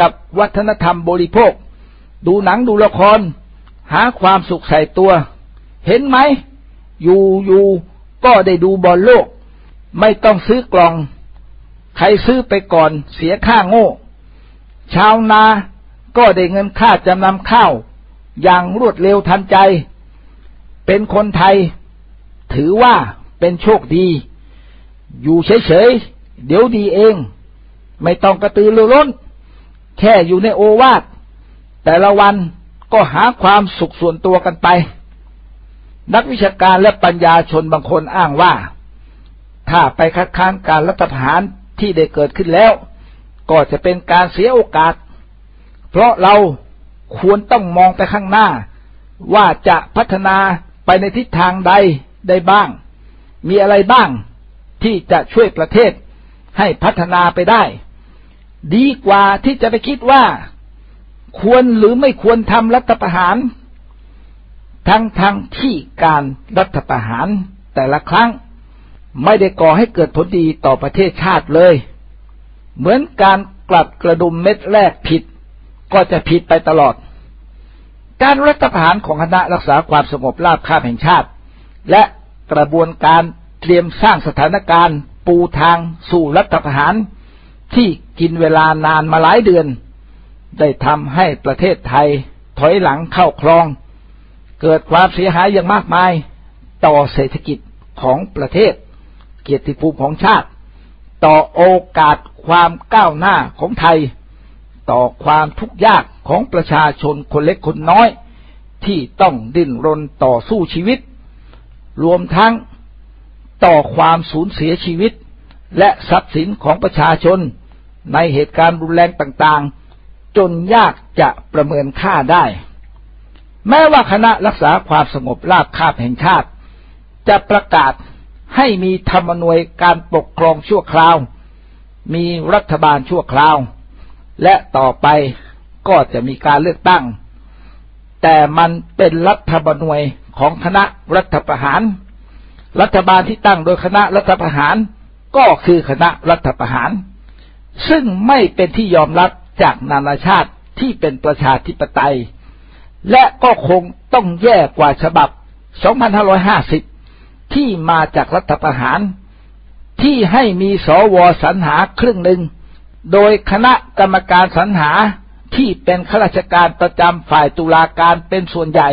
กับวัฒนธรรมบริโภค ดูหนังดูละคร หาความสุขใส่ตัว เห็นไหม อยู่อยู่ก็ได้ดูบอลโลก ไม่ต้องซื้อกล่อง ใครซื้อไปก่อนเสียค่าโง่ ชาวนาก็ได้เงินค่าจำนำข้าว อย่างรวดเร็วทันใจ เป็นคนไทย ถือว่าเป็นโชคดี อยู่เฉยๆ เดี๋ยวดีเอง ไม่ต้องกระตือรือร้น แค่อยู่ในโอวาทแต่ละวันก็หาความสุขส่วนตัวกันไป นักวิชาการและปัญญาชนบางคนอ้างว่า ถ้าไปคัดค้านการรัฐประหารที่ได้เกิดขึ้นแล้ว ก็จะเป็นการเสียโอกาส เพราะเราควรต้องมองไปข้างหน้า ว่าจะพัฒนาไปในทิศทางใดได้บ้าง มีอะไรบ้างที่จะช่วยประเทศให้พัฒนาไปได้ ดีกว่าที่จะไปคิดว่าควรหรือไม่ควรทำรัฐประหาร ทั้งทั้งที่การรัฐประหารแต่ละครั้งไม่ได้ก่อให้เกิดผลดีต่อประเทศชาติเลย เหมือนการกลัดกระดุมเม็ดแรกผิด ก็จะผิดไปตลอด การรัฐประหารของคณะรักษาความสงบราบคาบแห่งชาติ และกระบวนการเตรียมสร้างสถานการณ์ ปูทางสู่รัฐประหารที่ กินเวลานานมาหลายเดือน ได้ทำให้ประเทศไทยถอยหลังเข้าคลอง เกิดความเสียหายอย่างมากมายต่อเศรษฐกิจของประเทศ เกียรติภูมิของชาติ ต่อโอกาสความก้าวหน้าของไทย ต่อความทุกข์ยากของประชาชนคนเล็กคนน้อย ที่ต้องดิ้นรนต่อสู้ชีวิต รวมทั้งต่อความสูญเสียชีวิตและทรัพย์สินของประชาชน ในเหตุการณ์รุนแรงต่างๆ จนยากจะประเมินค่าได้ แม้ว่าคณะรักษาความสงบราบคาบแห่งชาติ จะประกาศให้มีธรรมนวยการปกครองชั่วคราว มีรัฐบาลชั่วคราว และต่อไปก็จะมีการเลือกตั้ง แต่มันเป็นรัฐบาลนวยของคณะรัฐประหาร รัฐบาลที่ตั้งโดยคณะรัฐประหาร ก็คือคณะรัฐประหาร ซึ่งไม่เป็นที่ยอมรับจากนานาชาติที่เป็นประชาธิปไตย และก็คงต้องแย่กว่าฉบับ 2550 ที่มาจากรัฐประหาร ที่ให้มีสวสรรหาครึ่งหนึ่ง โดยคณะกรรมการสรรหาที่เป็นข้าราชการประจำฝ่ายตุลาการเป็นส่วนใหญ่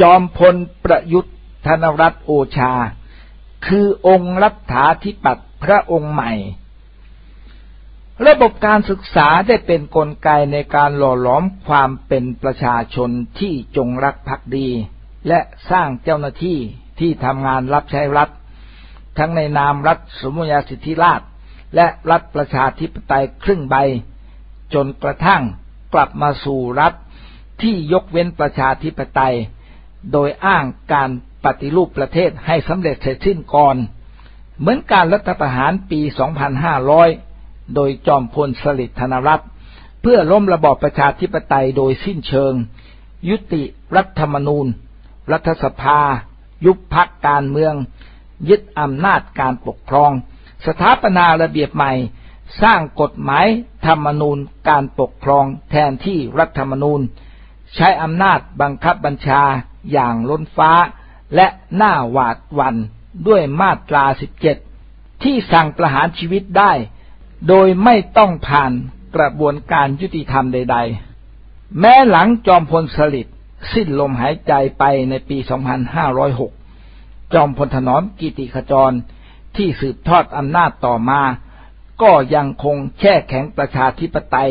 จอมพลประยุทธ์ธนรัตน์โอชา คือองค์รัฐาธิปัตย์พระองค์ใหม่ ระบบการศึกษาได้เป็นนกลไกในการหล่อหลอมความเป็นประชาชนที่จงรักภักดี และสร้างเจ้าหน้าที่ที่ทำงานรับใช้รัฐ ทั้งในนามรัฐสมุยสิทธิราช และรัฐประชาธิปไตยครึ่งใบ จนกระทั่งกลับมาสู่รัฐที่ยกเว้นประชาธิปไตย โดยอ้างการปฏิรูปประเทศให้สำเร็จเสร็จสิ้นก่อน เหมือนการรัฐประหารปี 2500 โดยจอมพลสฤษดิ์ธนรัตน์เพื่อล้มระบอบประชาธิปไตยโดยสิ้นเชิง ยุติรัฐธรรมนูญ รัฐสภา ยุบพักการเมือง ยึดอำนาจการปกครอง สถาปนาระเบียบใหม่ สร้างกฎหมายธรรมนูญการปกครองแทนที่รัฐธรรมนูญ ใช้อำนาจบังคับบัญชา อย่างล้นฟ้า และหน้าหวาดวันด้วยมาตราสิบเจ็ดที่สั่งประหารชีวิตได้ โดยไม่ต้องผ่านกระบวนการยุติธรรมใด ๆ แม้หลังจอมพลสฤษดิ์สิ้นลมหายใจไปในปี 2506 จอมพลถนอมกิติขจรที่สืบทอดอำนาจต่อมา ก็ยังคงแช่แข็งประชาธิปไตย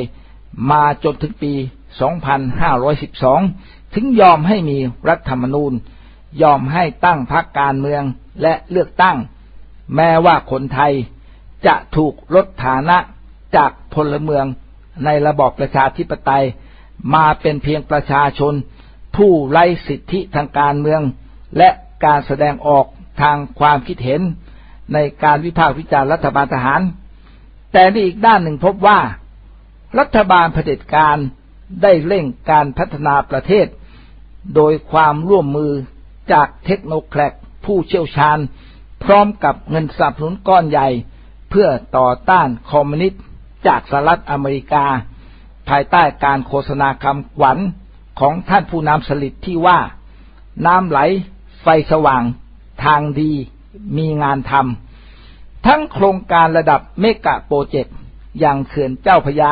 มาจนถึงปี 2512 ถึงยอมให้มีรัฐธรรมนูญ ยอมให้ตั้งพรรคการเมืองและเลือกตั้ง แม้ว่าคนไทยจะถูกลดฐานะจากพลเมืองในระบอบประชาธิปไตย มาเป็นเพียงประชาชน ผู้ไร้สิทธิทางการเมือง และการแสดงออกทางความคิดเห็น ในการวิพากษ์วิจารณ์รัฐบาลทหาร แต่ในอีกด้านหนึ่งพบว่า รัฐบาลเผด็จการได้เร่งการพัฒนาประเทศ โดยความร่วมมือจากเทคโนแครกผู้เชี่ยวชาญ พร้อมกับเงินสนับสนุนก้อนใหญ่ เพื่อต่อต้านคอมมิวนิสต์จากสหรัฐอเมริกา ภายใต้การโฆษณาคำขวัญของท่านผู้นำสลิดที่ว่า น้ำไหล ไฟสว่าง ทางดี มีงานทำทั้งโครงการระดับเมกะโปรเจกต์อย่างเขื่อนเจ้าพยา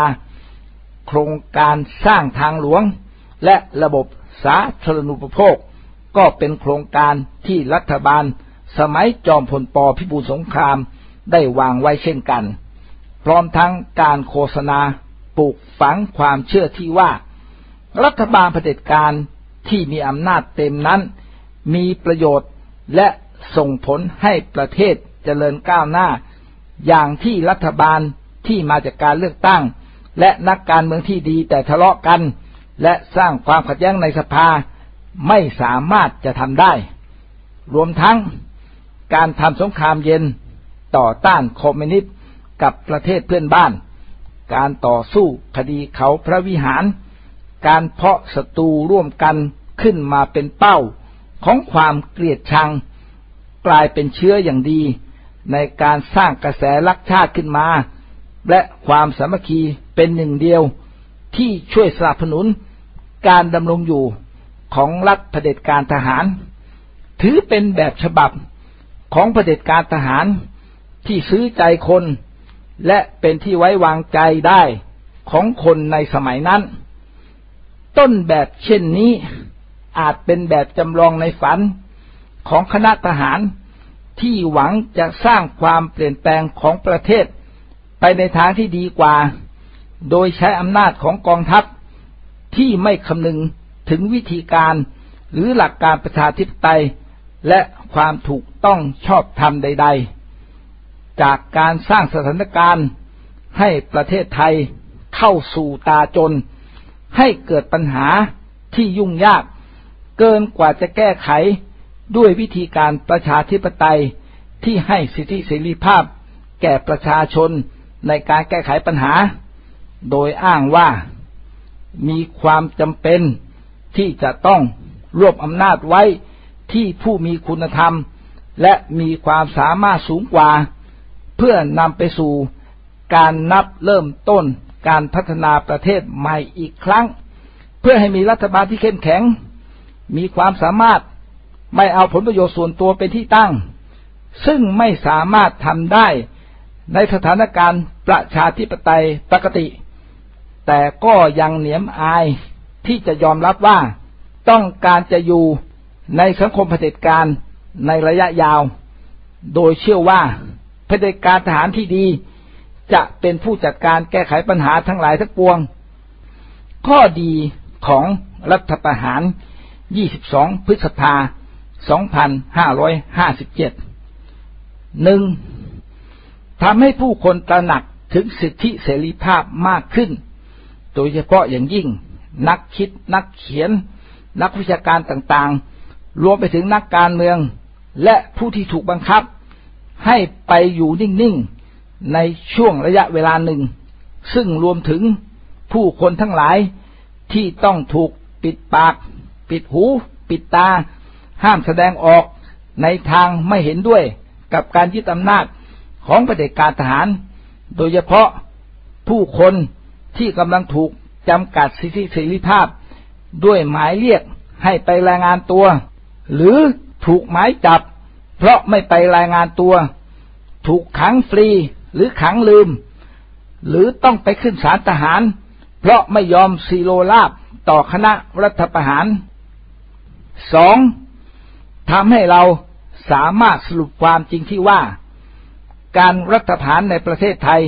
โครงการสร้างทางหลวง และระบบ สาธารณูปโภค ก็เป็นโครงการที่รัฐบาล สมัยจอมพลปพิบูลสงครามได้วางไว้เช่นกัน พร้อมทั้งการโฆษณาปลูกฝังความเชื่อที่ว่า รัฐบาลเผด็จการที่มีอำนาจเต็มนั้น มีประโยชน์และส่งผลให้ประเทศเจริญก้าวหน้า อย่างที่รัฐบาลที่มาจากการเลือกตั้ง และนักการเมืองที่ดีแต่ทะเลาะกัน และสร้างความขัดแย้งในสภาไม่สามารถจะทำได้ รวมทั้งการทำสงครามเย็นต่อต้านคอมมิวนิสต์กับประเทศเพื่อนบ้าน การต่อสู้คดีเขาพระวิหาร การเพาะศัตรูร่วมกันขึ้นมาเป็นเป้าของความเกลียดชัง กลายเป็นเชื้ออย่างดี ในการสร้างกระแสรักชาติขึ้นมา และความสามัคคีเป็นหนึ่งเดียว ที่ช่วยสนับสนุนการดำรงอยู่ของรัฐเผด็จการทหาร ถือเป็นแบบฉบับของเผด็จการทหารที่ซื้อใจคน และเป็นที่ไว้วางใจได้ของคนในสมัยนั้น ต้นแบบเช่นนี้อาจเป็นแบบจำลองในฝันของคณะทหารที่หวังจะสร้างความเปลี่ยนแปลงของประเทศไปในทางที่ดีกว่า โดยใช้อำนาจของกองทัพที่ไม่คำนึงถึงวิธีการหรือหลักการประชาธิปไตยและความถูกต้องชอบธรรมใด ๆ จากการสร้างสถานการณ์ให้ประเทศไทยเข้าสู่ตาจน ให้เกิดปัญหาที่ยุ่งยาก เกินกว่าจะแก้ไขด้วยวิธีการประชาธิปไตยที่ให้สิทธิเสรีภาพ แก่ประชาชนในการแก้ไขปัญหา โดยอ้างว่ามีความจำเป็นที่จะต้องรวบอำนาจไว้ที่ผู้มีคุณธรรม และมีความสามารถสูงกว่า เพื่อนำไปสู่การนับเริ่มต้นการพัฒนาประเทศใหม่อีกครั้ง เพื่อให้มีรัฐบาลที่เข้มแข็ง มีความสามารถไม่เอาผลประโยชน์ส่วนตัวเป็นที่ตั้ง ซึ่งไม่สามารถทำได้ในสถานการณ์ประชาธิปไตยปกติ แต่ก็ยังเหนียมอายที่จะยอมรับว่าต้องการจะอยู่ในสังคมเผด็จการในระยะยาว โดยเชื่อว่าเผด็จการทหารที่ดี จะเป็นผู้จัดการแก้ไขปัญหาทั้งหลายทั้งปวง ข้อดีของรัฐประหาร 22 พฤษภา 2557หนึ่งทำให้ผู้คนตระหนักถึงสิทธิเสรีภาพมากขึ้น โดยเฉพาะอย่างยิ่ง นักคิดนักเขียน นักวิชาการต่างๆ รวมไปถึงนักการเมือง และผู้ที่ถูกบังคับ ให้ไปอยู่นิ่งๆ ในช่วงระยะเวลาหนึ่ง ซึ่งรวมถึงผู้คนทั้งหลายที่ต้องถูกปิดปาก ปิดหู ปิดตา ห้ามแสดงออกในทางไม่เห็นด้วยกับการยึดอำนาจของประเด็จการทหาร โดยเฉพาะผู้คน ที่กำลังถูกจำกัดสิทธิเสรีภาพ ด้วยหมายเรียกให้ไปรายงานตัว หรือถูกหมายจับ เพราะไม่ไปรายงานตัว ถูกขังฟรีหรือขังลืม หรือต้องไปขึ้นศาลทหาร เพราะไม่ยอมซีโรลาบต่อคณะรัฐประหารสองทำให้เราสามารถสรุปความจริงที่ว่า การรัฐประหารในประเทศไทย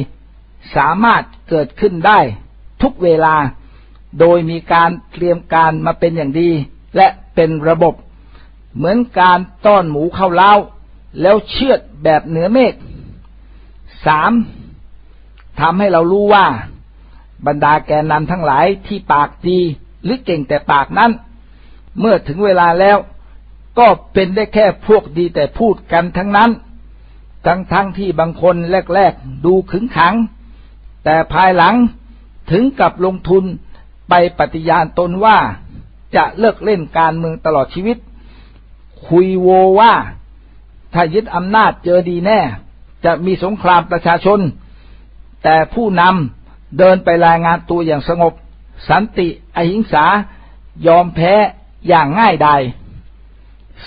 สามารถ เกิดขึ้นได้ทุกเวลา โดยมีการเตรียมการมาเป็นอย่างดี และเป็นระบบ เหมือนการต้อนหมูเข้าเล้า แล้วเชือดแบบเหนือเมฆสามทำให้เรารู้ว่า บรรดาแกนนำทั้งหลายที่ปากดีหรือเก่งแต่ปากนั้น เมื่อถึงเวลาแล้วก็เป็นได้แค่พวกดีแต่พูดกันทั้งนั้น ทั้งทั้งที่บางคนแรก ๆ ดูขึงขัง แต่ภายหลังถึงกับลงทุนไปปฏิญาณตนว่าจะเลิกเล่นการเมืองตลอดชีวิต คุยโวว่า ถ้ายึดอำนาจเจอดีแน่ จะมีสงครามประชาชน แต่ผู้นำเดินไปรายงานตัวอย่างสงบ สันติอหิงสายอมแพ้อย่างง่ายดาย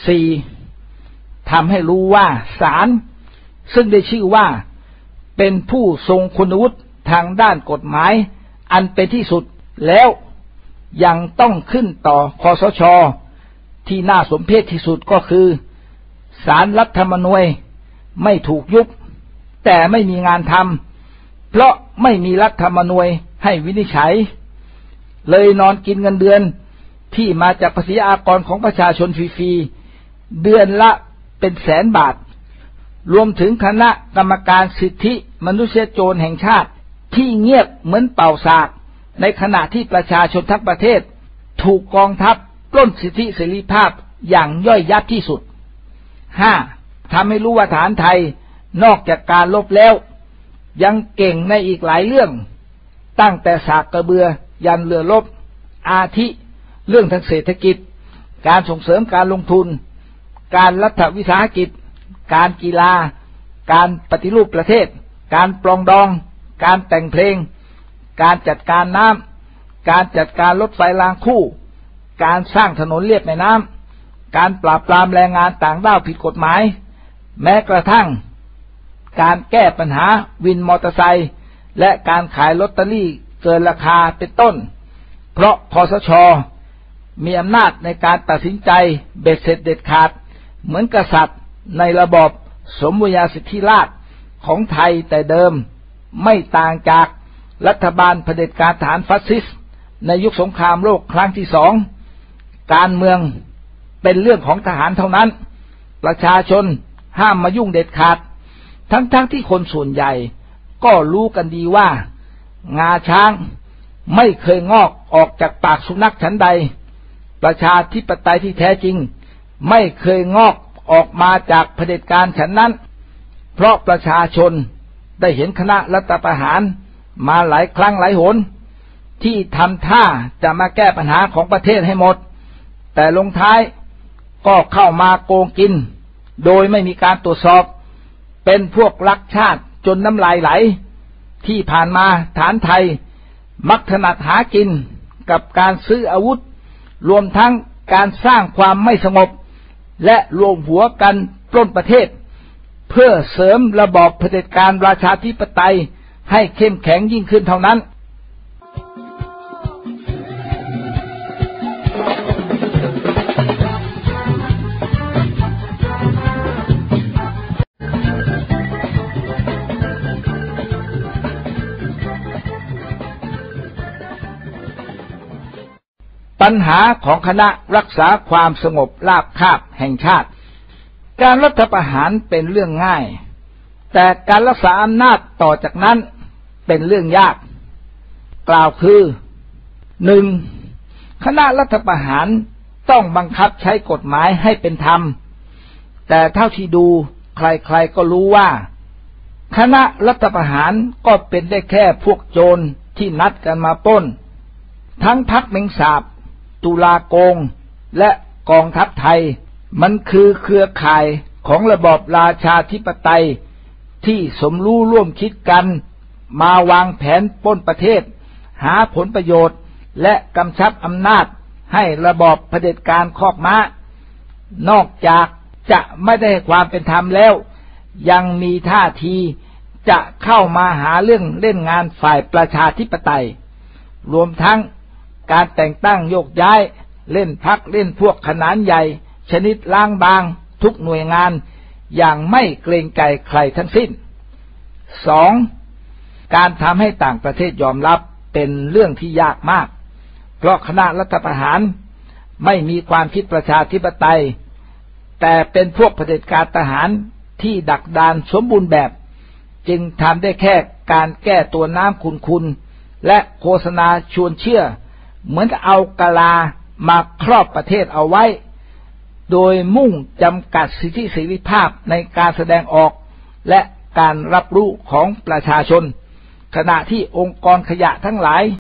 สี่ทำให้รู้ว่าศาลซึ่งได้ชื่อว่าเป็นผู้ทรงคุณวุฒิ ทางด้านกฎหมาย อันเป็นที่สุดแล้วยังต้องขึ้นต่อคอสช ที่น่าสมเพชที่สุดก็คือสารรัฐธรรมนูญไม่ถูกยุบ แต่ไม่มีงานทำเพราะไม่มีรัฐธรรมนูญให้วินิจฉัย เลยนอนกินเงินเดือนที่มาจากภาษีอากรของประชาชนฟรีๆเดือนละเป็นแสนบาท รวมถึงคณะกรรมการสิทธิมนุษยชนแห่งชาติ ที่เงียบเหมือนเป่าสาก ในขณะที่ประชาชนทั้งประเทศ ถูกกองทัพปล้นสิทธิเสรีภาพอย่างย่อยยับที่สุดห้าทำให้รู้ว่าฐานไทยนอกจากการลบแล้ว ยังเก่งในอีกหลายเรื่อง ตั้งแต่สากกระเบือ ยันเรือลบ อาทิ เรื่องทางเศรษฐกิจ การส่งเสริมการลงทุน การรัฐวิสาหกิจ การกีฬา การปฏิรูปประเทศ การปลองดอง การแต่งเพลง การจัดการน้ำการจัดการรถไฟรางคู่ การสร้างถนนเลียบแม่น้ำการปราบปรามแรงงานต่างด้าวผิดกฎหมาย แม้กระทั่ง การแก้ปัญหาวินมอเตอร์ไซค์และการขายลอตเตอรี่เกินราคาเป็นต้น เพราะคอสช มีอำนาจในการตัดสินใจเบ็ดเสร็จเด็ดขาด เหมือนกษัตริย์ในระบอบสมบูรณาสิทธิราชของไทยแต่เดิม ไม่ต่างจากรัฐบาลเผด็จการฐานฟาสซิสต์ในยุคสงครามโลกครั้งที่สอง การเมืองเป็นเรื่องของทหารเท่านั้น ประชาชนห้ามมายุ่งเด็ดขาด ทั้งๆทที่คนส่วนใหญ่ก็รู้กันดีว่า งาช้างไม่เคยงอกออกจากปากสุนัขฉันใด ประชาธิปไตยที่แท้จริง ไม่เคยงอกออกมาจากเผด็จการฉันนั้น เพราะประชาชน ได้เห็นคณะรัฐประหารมาหลายครั้งหลายหน ที่ทำท่าจะมาแก้ปัญหาของประเทศให้หมด แต่ลงท้ายก็เข้ามาโกงกิน โดยไม่มีการตรวจสอบ เป็นพวกรักชาติจนน้ำลายไหล ที่ผ่านมาฐานไทย มักถนัดหากินกับการซื้ออาวุธ รวมทั้งการสร้างความไม่สงบ และรวมหัวกันปล้นประเทศ เพื่อเสริมระบอบเผด็จการราชาธิปไตยให้เข้มแข็งยิ่งขึ้นเท่านั้นปัญหาของคณะรักษาความสงบราบคาบแห่งชาติ การรัฐประหารเป็นเรื่องง่าย แต่การรักษาอำนาจต่อจากนั้นเป็นเรื่องยาก กล่าวคือหนึ่งคณะรัฐประหารต้องบังคับใช้กฎหมายให้เป็นธรรม แต่เท่าที่ดูใครๆก็รู้ว่า คณะรัฐประหารก็เป็นได้แค่พวกโจรที่นัดกันมาป้น ทั้งพักเมงสาบ ตุลาโกง และกองทัพไทย มันคือเครือข่ายของระบอบราชาธิปไตยที่สมรู้ร่วมคิดกัน มาวางแผนป้นประเทศ หาผลประโยชน์และกำชับอำนาจให้ระบอบเผด็จการคอกม้า นอกจากจะไม่ได้ความเป็นธรรมแล้ว ยังมีท่าทีจะเข้ามาหาเรื่องเล่นงานฝ่ายประชาธิปไตย รวมทั้งการแต่งตั้งโยกย้ายเล่นพักเล่นพวกขนานใหญ่ ชนิดล้างบางทุกหน่วยงานอย่างไม่เกรงใจใครทั้งสิ้นสองการทำให้ต่างประเทศยอมรับเป็นเรื่องที่ยากมาก เพราะคณะรัฐประหารไม่มีความคิดประชาธิปไตย แต่เป็นพวกเผด็จการทหารที่ดักดานสมบูรณ์แบบ จึงทำได้แค่การแก้ตัวน้ำคุณๆและโฆษณาชวนเชื่อ เหมือนเอากาลามาครอบประเทศเอาไว้ โดยมุ่งจำกัดสิทธิเสรีภาพในการแสดงออก และการรับรู้ของประชาชน ขณะที่องค์กรขยะทั้งหลาย